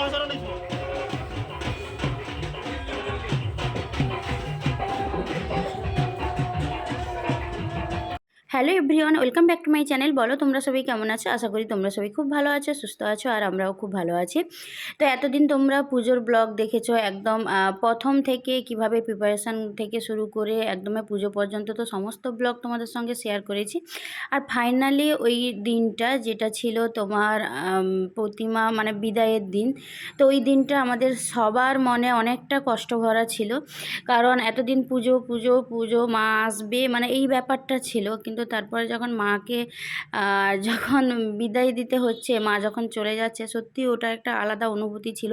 ধোঁয়া নেই hello everyone, welcome back to my channel. বলো তোমরা সবাই কেমন আছো? আশা করি তোমরা সবাই খুব ভালো আছো, সুস্থ আছো, আর আমরাও খুব ভালো আছি। তো এতদিন তোমরা পুজোর ব্লগ দেখেছ একদম প্রথম থেকে কীভাবে প্রিপারেশান থেকে শুরু করে একদমে পুজো পর্যন্ত তো সমস্ত ব্লগ তোমাদের সঙ্গে শেয়ার করেছি। আর ফাইনালি ওই দিনটা যেটা ছিল তোমার প্রতিমা মানে বিদায়ের দিন, তো ওই দিনটা আমাদের সবার মনে অনেকটা কষ্ট ভরা ছিল। কারণ এতদিন পুজো পুজো পুজো, মা আসবে মানে এই ব্যাপারটা ছিল। কিন্তু তারপরে যখন মাকে যখন বিদায় দিতে হচ্ছে, মা যখন চলে যাচ্ছে, সত্যি ওটা একটা আলাদা অনুভূতি ছিল।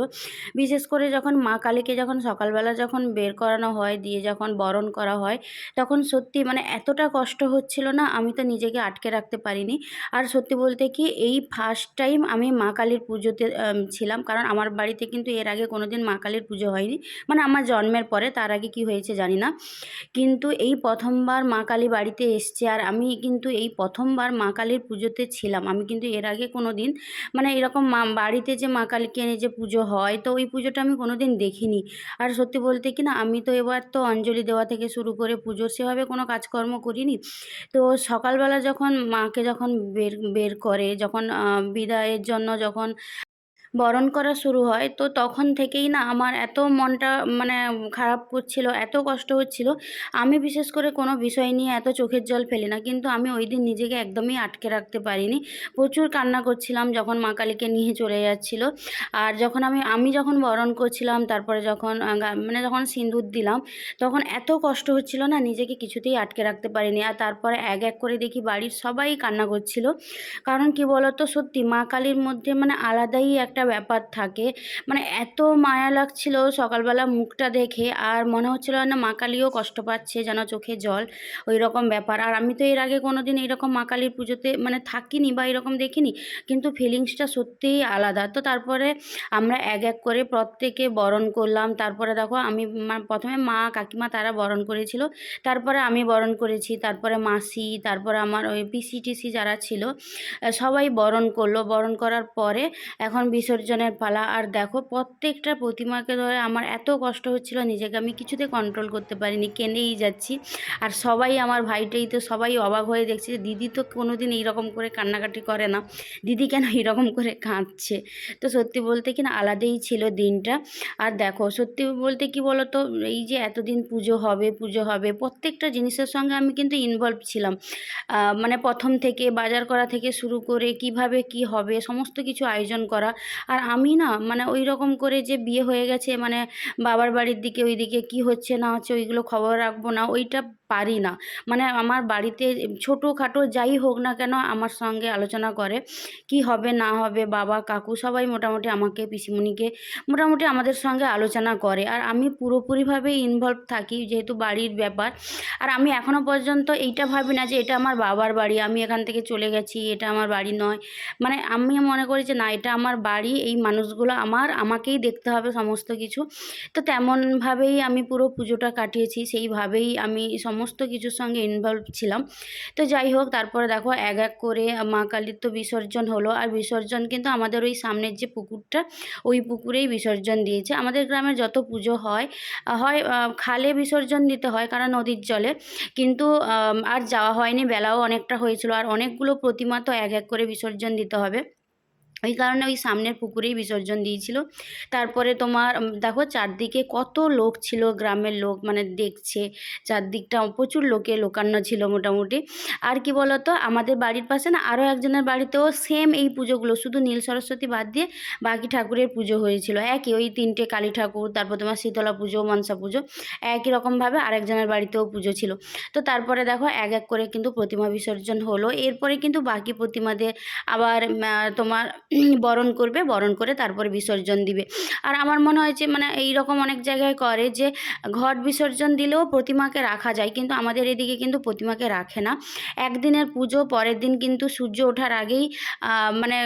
বিশেষ করে যখন মা কালীকে যখন সকালবেলা যখন বের করানো হয়, দিয়ে যখন বরণ করা হয়, তখন সত্যি মানে এতটা কষ্ট হচ্ছিল না, আমি তো নিজেকে আটকে রাখতে পারিনি। আর সত্যি বলতে কি, এই ফার্স্ট টাইম আমি মা কালীর পুজোতে ছিলাম। কারণ আমার বাড়িতে কিন্তু এর আগে কোনোদিন মা কালীর পুজো হয়নি। মানে আমার জন্মের পরে, তার আগে কি হয়েছে জানি না। কিন্তু এই প্রথমবার মা কালী বাড়িতে এসছে, আর আমি কিন্তু এই প্রথমবার মা কালীর পুজোতে ছিলাম। আমি কিন্তু এর আগে কোনো দিন মানে এরকম মা, বাড়িতে যে মা কালীকে এনে যে পুজো হয়, তো ওই পুজোটা আমি কোনো দিন দেখিনি। আর সত্যি বলতে কি না, আমি তো এবার তো অঞ্জলি দেওয়া থেকে শুরু করে পুজোর সেভাবে কোনো কাজকর্ম করিনি। তো সকালবেলা যখন মাকে যখন বের বের করে, যখন বিদায়ের জন্য যখন বরণ করা শুরু হয়। তো তখন থেকেই না আমার এত মনটা মানে খারাপ করছিল, এত কষ্ট হচ্ছিল। আমি বিশেষ করে কোনো বিষয় নিয়ে এত চোখের জল ফেলি না। কিন্তু আমি ওই দিন নিজেকে একদমই আটকে রাখতে পারিনি। প্রচুর কান্না করছিলাম যখন মা কালীকে নিয়ে চলে যাচ্ছিল। আর যখন আমি আমি যখন বরণ করছিলাম, তারপরে যখন মানে যখন সিঁদুর দিলাম, তখন এত কষ্ট হচ্ছিল না নিজেকে কিছুতেই আটকে রাখতে পারিনি। আর তারপরে এক এক করে দেখি বাড়ির সবাই কান্না করছিল। কারণ কি বলতো? সত্যি মা কালীর মধ্যে মানে আলাদাই একটা ব্যাপার থাকে। মানে এত মায়া লাগছিল সকালবেলা মুখটা দেখে, আর মনে হচ্ছিল না মা কালীও কষ্ট পাচ্ছে, যেন চোখে জল, ওই রকম ব্যাপার। আর আমি তো এর আগে কোনো দিন এইরকম মা কালীর পুজোতে মানে থাকিনি বা এরকম দেখিনি, কিন্তু ফিলিংসটা সত্যিই আলাদা। তো তারপরে আমরা এক এক করে প্রত্যেকে বরণ করলাম। তারপরে দেখো আমি প্রথমে মা, কাকিমা তারা বরণ করেছিল। তারপরে আমি বরণ করেছি, তারপরে মাসি, তারপরে আমার ওই পিসি টিসি যারা ছিল সবাই বরণ করল। বরণ করার পরে এখন বিসর্জনের পালা। আর দেখো, প্রত্যেকটা প্রতিমাকে ধরে আমার এত কষ্ট হচ্ছিল, নিজেকে আমি কিছুতে কন্ট্রোল করতে পারিনি কেনেই যাচ্ছি। আর সবাই আমার ভাইটাই তো সবাই অবাক হয়ে দেখছে যে, দিদি তো কোনোদিন এইরকম করে কান্নাকাটি করে না। দিদি কেন এইরকম করে কাঁদছে? তো সত্যি বলতে কি না, আলাদাই ছিল দিনটা। আর দেখো, সত্যি বলতে কি বলো তো এই যে এতদিন পুজো হবে পুজো হবে, প্রত্যেকটা জিনিসের সঙ্গে আমি কিন্তু ইনভলভ ছিলাম। মানে প্রথম থেকে, বাজার করা থেকে শুরু করে, কীভাবে কি হবে, সমস্ত কিছু আয়োজন করা আর আমি না মানে ওই রকম করে যে বিয়ে হয়ে গেছে মানে বাবার বাড়ির দিকে ওইদিকে কি হচ্ছে না হচ্ছে ওইগুলো খবর রাখব না, ওইটা পারি না। মানে আমার বাড়িতে ছোটোখাটো যাই হোক না কেন আমার সঙ্গে আলোচনা করে কি হবে, না হবে, বাবা, কাকু সবাই মোটামুটি আমাকে, পিসিমণিকে মোটামুটি আমাদের সঙ্গে আলোচনা করে। আর আমি পুরোপুরিভাবে ইনভলভ থাকি যেহেতু বাড়ির ব্যাপার। আর আমি এখনও পর্যন্ত এইটা ভাবি না যে এটা আমার বাবার বাড়ি, আমি এখান থেকে চলে গেছি, এটা আমার বাড়ি নয়। মানে আমি মনে করি যে না, এটা আমার বাড়ি, এই মানুষগুলো আমার, আমাকেই দেখতে হবে সমস্ত কিছু। তো তেমনভাবেই আমি পুরো পুজোটা কাটিয়েছি, সেইভাবেই আমি সমস্ত কিছুর সঙ্গে ইনভলভ ছিলাম। তো যাই হোক, তারপরে দেখো এক এক করে মা কালীর তো বিসর্জন হলো। আর বিসর্জন কিন্তু আমাদের ওই সামনের যে পুকুরটা, ওই পুকুরেই বিসর্জন দিয়েছে। আমাদের গ্রামের যত পুজো হয় হয় খালে বিসর্জন দিতে হয় কারণ নদীর জলে। কিন্তু আর যাওয়া হয়নি, বেলাও অনেকটা হয়েছিল। আর অনেকগুলো প্রতিমা তো এক এক করে বিসর্জন দিতে হবে। ওই কারণে ওই সামনের পুকুরেই বিসর্জন দিয়েছিল। তারপরে তোমার দেখো চারদিকে কত লোক ছিল, গ্রামের লোক মানে দেখছে, চারদিকটা প্রচুর লোকে লোকান্ন ছিল মোটামুটি। আর কি বলতো, আমাদের বাড়ির পাশে না আরও একজনের বাড়িতেও সেম এই পুজোগুলো, শুধু নীল সরস্বতী বাদ দিয়ে বাকি ঠাকুরের পুজো হয়েছিল। একই ওই তিনটে কালী ঠাকুর, তারপর তোমার শীতলা পুজো, মনসা পুজো, একই রকমভাবে আরেকজনের বাড়িতেও পুজো ছিল। তো তারপরে দেখো এক এক করে কিন্তু প্রতিমা বিসর্জন হলো। এরপরে কিন্তু বাকি প্রতিমাদের আবার তোমার বরণ করবে, বরণ করে তারপরে বিসর্জন দিবে। আর আমার মনে হয় যে মানে এই রকম অনেক জায়গায় করে যে, ঘট বিসর্জন দিলেও প্রতিমাকে রাখা যায়, কিন্তু আমাদের এদিকে কিন্তু প্রতিমাকে রাখে না। একদিনের পুজো, পরের দিন কিন্তু সূর্য ওঠার আগেই মানে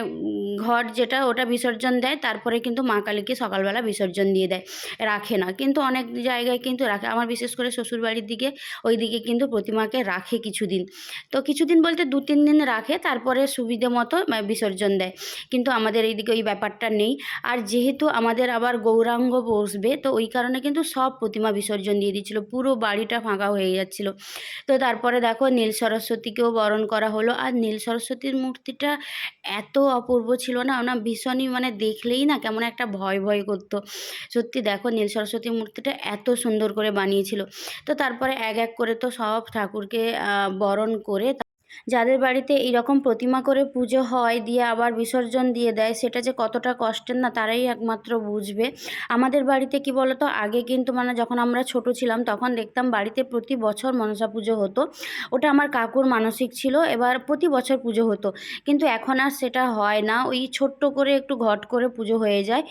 ঘট যেটা, ওটা বিসর্জন দেয়, তারপরে কিন্তু মা কালীকে সকালবেলা বিসর্জন দিয়ে দেয়, রাখে না। কিন্তু অনেক জায়গায় কিন্তু রাখে, আমার বিশেষ করে শ্বশুরবাড়ির দিকে ওই দিকে কিন্তু প্রতিমাকে রাখে কিছুদিন। তো কিছুদিন বলতে দু তিন দিন রাখে, তারপরে সুবিধে মতো বিসর্জন দেয়। কিন্তু আমাদের এইদিকে ওই ব্যাপারটা নেই। আর যেহেতু আমাদের আবার গৌরাঙ্গ বসবে, তো ওই কারণে কিন্তু সব প্রতিমা বিসর্জন দিয়ে দিচ্ছিল। পুরো বাড়িটা ফাঁকা হয়ে যাচ্ছিল। তো তারপরে দেখো নীল সরস্বতীকেও বরণ করা হলো। আর নীল সরস্বতীর মূর্তিটা এত অপূর্ব ছিল না না ভীষণই মানে দেখলেই না কেমন একটা ভয় ভয় করতো। সত্যি দেখো নীল সরস্বতী মূর্তিটা এত সুন্দর করে বানিয়েছিল। তো তারপরে এক এক করে তো সব ঠাকুরকে বরণ করে যাদের বাড়িতে এইরকম প্রতিমা করে পুজো হয়, দিয়ে আবার বিসর্জন দিয়ে দেয়, সেটা যে কতটা কষ্টের না তারাই একমাত্র বুঝবে। আমাদের বাড়িতে কি বলতো, আগে কিন্তু মানে যখন আমরা ছোট ছিলাম, তখন দেখতাম বাড়িতে প্রতি বছর মনসা পুজো হতো। ওটা আমার কাকুর মানসিক ছিল, এবার প্রতি বছর পুজো হতো। কিন্তু এখন আর সেটা হয় না। ওই ছোট্ট করে একটু ঘট করে পুজো হয়ে যায়।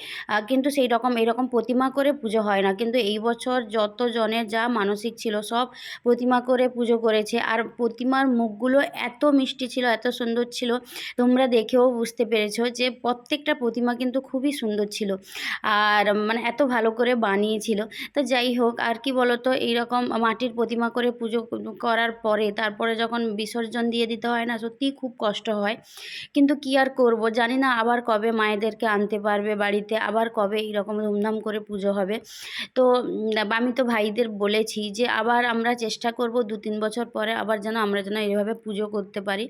কিন্তু সেই রকম এইরকম প্রতিমা করে পুজো হয় না। কিন্তু এই বছর যত জনের যা মানসিক ছিল, সব প্রতিমা করে পুজো করেছে। আর প্রতিমার মুখগুলো এত মিষ্টি ছিল, এত সুন্দর ছিল। তোমরা দেখেও বুঝতে পেরেছ যে প্রত্যেকটা প্রতিমা কিন্তু খুবই সুন্দর ছিল আর মানে এত ভালো করে বানিয়েছিল। তো যাই হোক, আর কি বলতো, এইরকম মাটির প্রতিমা করে পুজো করার পরে, তারপরে যখন বিসর্জন দিয়ে দিতে হয় না, সত্যিই খুব কষ্ট হয়। কিন্তু কি আর করব, জানি না আবার কবে মায়েদেরকে আনতে পারবে বাড়িতে, আবার কবে এইরকম ধুমধাম করে পুজো হবে। তো আমি তো ভাইদের বলেছি যে আবার আমরা চেষ্টা করব দু তিন বছর পরে আবার যেন আমরা যেন এইভাবে পুজো করতে পারি।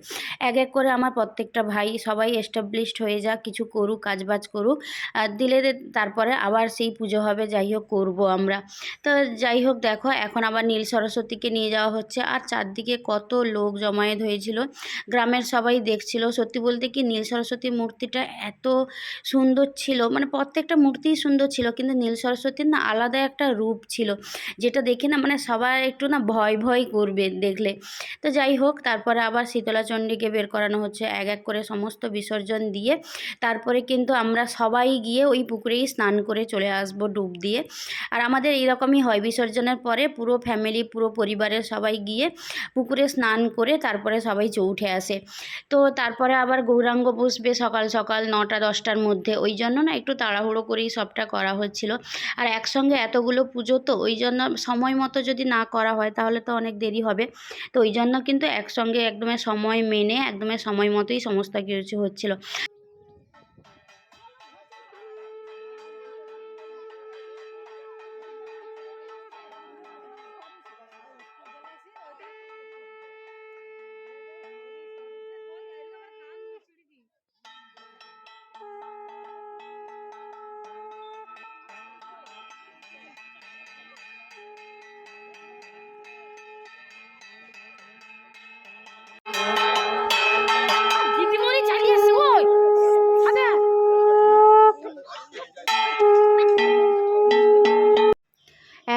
এক এক করে আমার প্রত্যেকটা ভাই সবাই এস্টাবলিশড হয়ে যাক, কিছু করুক, কাজবাজ করুক। আর দিলে তারপরে আবার সেই পুজো হবে, যাই হোক করব আমরা। তো যাই হোক দেখো, এখন আবার নীল সরস্বতীকে নিয়ে যাওয়া হচ্ছে। আর চারদিকে কত লোক জমায়েত হয়েছিল, গ্রামের সবাই দেখছিল। সত্যি বলতে কি নীল সরস্বতী মূর্তিটা এত সুন্দর ছিল মানে প্রত্যেকটা মূর্তিই সুন্দর ছিল, কিন্তু নীল সরস্বতীর না আলাদা একটা রূপ ছিল, যেটা দেখে না মানে সবাই একটু না ভয় ভয় করবে দেখলে। তো যাই হোক, তারপরে আবার শীতলা চণ্ডীকে বের করানো হচ্ছে, এক এক করে সমস্ত বিসর্জন দিয়ে। তারপরে কিন্তু আমরা সবাই গিয়ে ওই পুকুরেই স্নান করে চলে আসব ডুব দিয়ে। আর আমাদের এইরকমই হয়, বিসর্জনের পরে পুরো ফ্যামিলি পুরো পরিবারের সবাই গিয়ে পুকুরে স্নান করে তারপরে সবাই চৌঠে আসে। তো তারপরে আবার গৌরাঙ্গ বসবে সকাল সকাল নটা, দশটার মধ্যে। ওই জন্য না একটু তাড়াহুড়ো করেই সবটা করা হচ্ছিল। আর একসঙ্গে এতগুলো পুজো তো ওই জন্য সময় মতো যদি না করা হয় তাহলে তো অনেক দেরি হবে। তো ওই জন্য কিন্তু একসঙ্গে একদমই সময় মেনে একদমই সময় মতোই সমস্ত কিছু হচ্ছিল।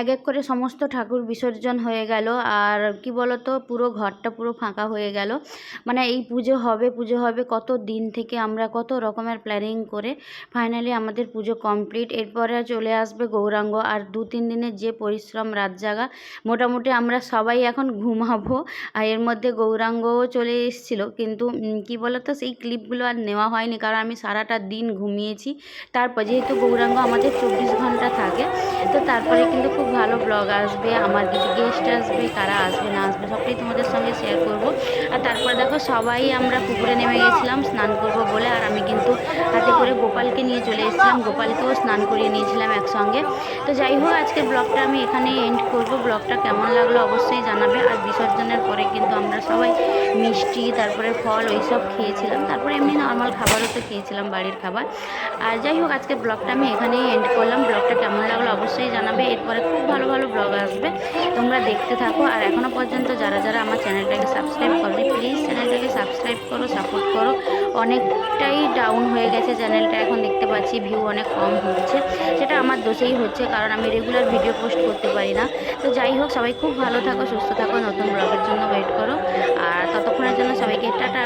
এক এক করে সমস্ত ঠাকুর বিসর্জন হয়ে গেল। আর কি বলতো, পুরো ঘরটা পুরো ফাঁকা হয়ে গেল। মানে এই পুজো হবে পুজো হবে কত দিন থেকে আমরা কত রকমের প্ল্যানিং করে ফাইনালি আমাদের পুজো কমপ্লিট এরপরে চলে আসবে গৌরাঙ্গ। আর দু, তিন দিনের যে পরিশ্রম রাত জাগা, মোটামুটি আমরা সবাই এখন ঘুমাবো। আর এর মধ্যে গৌরাঙ্গও চলে এসেছিল। কিন্তু কি বলতো, সেই ক্লিপগুলো আর নেওয়া হয়নি। কারণ আমি সারাটা দিন ঘুমিয়েছি। তারপর যেহেতু গৌরাঙ্গ আমাদের চব্বিশ ঘণ্টা থাকে, তো তারপরে কিন্তু খুব ভালো ব্লগ আসবে, আমার কিছু গেস্ট আসবে, কারা আসবে, না আসবে, সবটাই তোমাদের সঙ্গে শেয়ার করব। আর তারপর দেখো সবাই আমরা পুকুরে নেমে গেছিলাম, স্নান করব বলে, আর আমি কিন্তু হাতে করে গোপালকে নিয়ে চলে এসেছিলাম, গোপালকেও স্নান করিয়ে নিয়েছিলাম একসঙ্গে। তো যাই হোক আজকে ব্লগটা আমি এখানেই এন্ড করব। ব্লগটা কেমন লাগল অবশ্যই জানাবে। আর কিন্তু আমরা সবাই মিষ্টি, তারপরে ফল ওইসব খেয়েছিলাম। তারপরে এমনি নর্মাল খাবারও তো খেয়েছিলাম বাড়ির খাবার। আর যাই হোক, আজকে ব্লগটা আমি এখানেই এন্ড করলাম। ব্লগটা কেমন লাগল অবশ্যই জানাবে। এরপরে খুব ভালো ভালো ব্লগ আসবে। তোমরা দেখতে থাকো। আর এখনও পর্যন্ত যারা যারা আমার চ্যানেলটাকে সাবস্ক্রাইব করবে প্লিজ চ্যানেলটাকে করো সাপোর্ট করো। অনেকটাই ডাউন হয়ে গেছে চ্যানেলটা এখন দেখতে পাচ্ছি ভিউ অনেক কম হচ্ছে। সেটা আমার দোষেই হচ্ছে, কারণ আমি রেগুলার ভিডিও পোস্ট করতে পারি না। তো যাই হোক, সবাই খুব ভালো থাকো, সুস্থ থাকো, নতুন ব্লগের জন্য ওয়েট করো। আর ততক্ষণের জন্য সবাইকে টাটা।